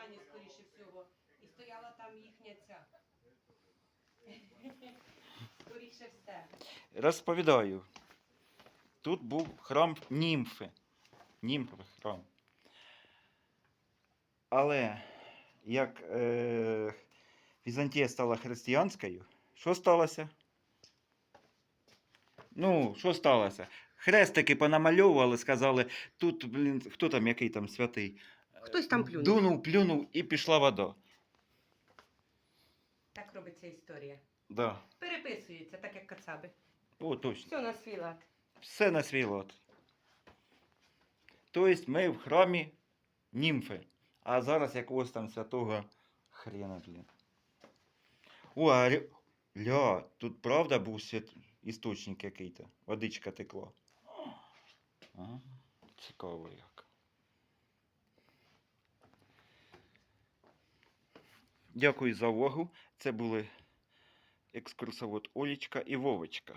християні, скоріше всього. І стояла там їхня ця. Скоріше все. Розповідаю. Тут був храм німфи. Німфи храм. Але як е, Візантія стала християнською, що сталося? Ну, що сталося? Хрестики понамальовували, сказали, тут, блін, хто там, який там святий? Хтось там плюнув. Дунув, плюнув і пішла вода. Так робиться історія. Да. Переписується, так як кацаби. О, точно. Все на свій лад. Все на свій лад. Тобто ми в храмі німфи, а зараз якогось там святого хрена, блін. О, а ля, тут правда був свят... істочник який-то. Водичка текла. Цікаво як. Дякую за увагу. Це були екскурсовод Олічка і Вовочка.